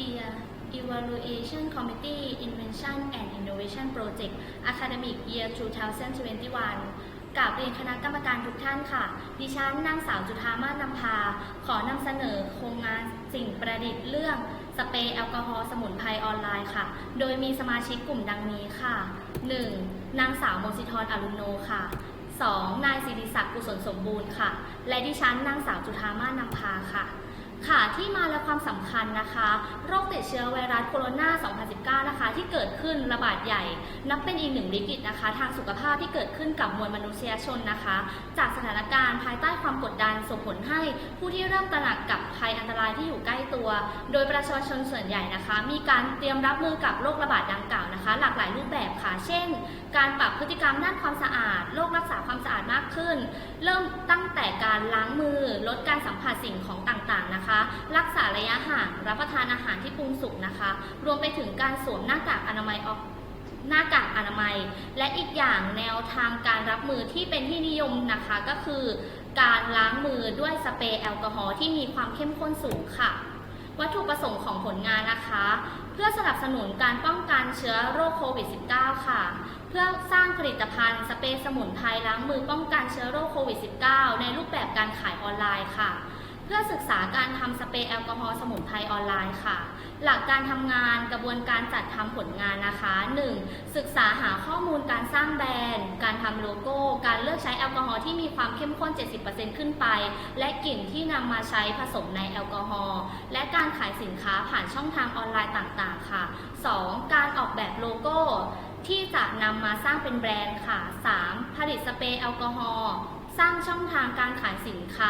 Dear Evaluation Committee Invention and Innovation Project Academic Year 2021กราบเรียนคณะกรรมการทุกท่านค่ะ ดิฉันนางสาวจุธามาศนำพา ขอนำเสนอโครงงานสิ่งประดิษฐ์เรื่อง สเปรย์แอลกอฮอล์สมุนไพรออนไลน์ค่ะ โดยมีสมาชิกกลุ่มดังนี้ค่ะ 1. นางสาวมสิธรอรุณโนค่ะ 2. นายสิริศักดิ์กุศลสมบูรณ์ค่ะ และดิฉันนางสาวจุธามาศนำพาค่ะ ค่ะที่มาและความสำคัญนะคะ โรคติดเชื้อไวรัสโคโรนา 2019 นะคะ ที่เกิดขึ้นระบาดใหญ่ นับเป็นอีกหนึ่งวิกฤตนะคะ ทางสุขภาพที่เกิดขึ้นกับมวลมนุษยชนนะคะ จากสถานการณ์ภายใต้ความกดดันส่งผลให้ผู้ที่เริ่มตระหนักกับภัยอันตรายที่อยู่ใกล้ตัว โดยประชาชนส่วนใหญ่นะคะ มีการเตรียมรับมือกับโรคระบาดดังกล่าวนะคะ หลากหลายรูปแบบค่ะ เช่น การปรับพฤติกรรมด้านความสะอาดโรครักษาความสะอาดมากขึ้น เริ่มตั้งแต่การล้างมือ ลดการสัมผัสสิ่งของต่างๆนะคะรักษาระยะห่าง รับประทานอาหารที่ปรุงสุกนะคะ รวมไปถึงการสวมหน้ากากอนามัยออกหน้ากากอนามัย และอีกอย่างแนวทางการรับมือที่เป็นที่นิยมนะคะก็คือ การล้างมือด้วยสเปรย์แอลกอฮอล์ที่มีความเข้มข้นสูงค่ะ วัตถุประสงค์ของผลงานนะคะ เพื่อสนับสนุนการป้องกันเชื้อโรคโควิด -19 ค่ะ เพื่อสร้างผลิตภัณฑ์สเปรย์สมุนไพรล้างมือป้องกันเชื้อโรคโควิด -19 ในรูปแบบการขายออนไลน์ค่ะ พื่อศึกษาการทำสเปรย์แอลกอฮอล์สมุนไพรออนไลน์ค่ะ หลักการทำงานกระบวนการจัดทำผลงานนะคะ 1. ศึกษาหาข้อมูลการสร้างแบรนด์ การทำโลโก้ การเลือกใช้แอลกอฮอล์ที่มีความเข้มข้น 70%ขึ้นไป และกลิ่นที่นำมาใช้ผสมในแอลกอฮอล์ และการขายสินค้าผ่านช่องทางออนไลน์ต่างๆ ค่ะ 2. การออกแบบโลโก้ที่จะนำมาสร้างเป็นแบรนด์ค่ะ 3. ผลิตสเปรย์แอลกอฮอล์ สร้างช่องทางการขายสินค้า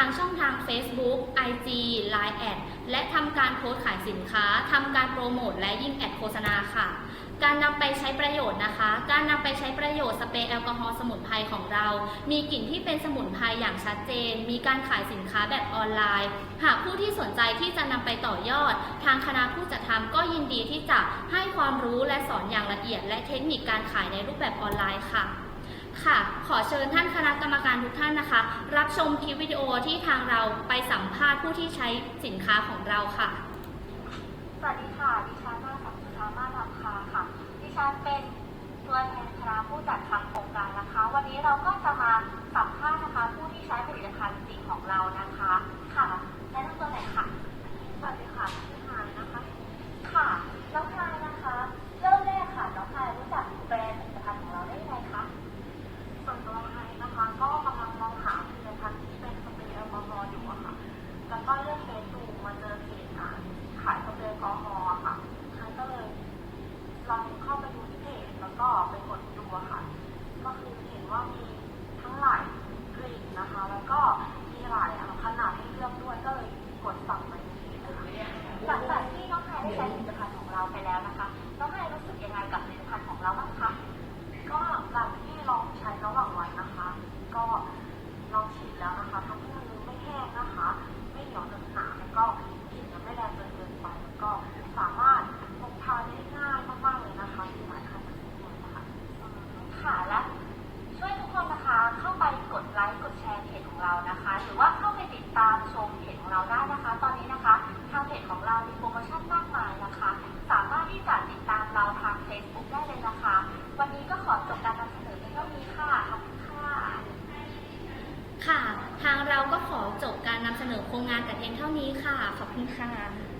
างช่องทาง Facebook IG Line แอดและทำการโพสต์ขายสินค้าทำการโปรโมทและยิงแอดโฆษณาค่ะ การนำไปใช้ประโยชน์นะคะ การนำไปใช้ประโยชน์สเปรย์แอลกอฮอล์สมุนไพรของเรา มีกลิ่นที่เป็นสมุนไพรอย่างชัดเจน มีการขายสินค้าแบบออนไลน์ หากผู้ที่สนใจที่จะนำไปต่อยอด ทางคณะผู้จัดทำก็ยินดีที่จะให้ความรู้และสอนอย่างละเอียด และเทคนิคการขายในรูปแบบออนไลน์ค่ะ ค่ะ ขอเชิญท่านคณะกรรมการทุกท่านนะคะ รับชมคลิปวิดีโอที่ทางเราไปสัมภาษณ์ผู้ที่ใช้สินค้าของเราค่ะ สวัสดีค่ะ ดิฉันนางสาวสุธามารำคาค่ะ ดิฉันเป็นตัวแทนคณะผู้จัดทำโครงการนะคะ วันนี้เราก็จะ แล้ว ค่ะ ขอบคุณค่ะ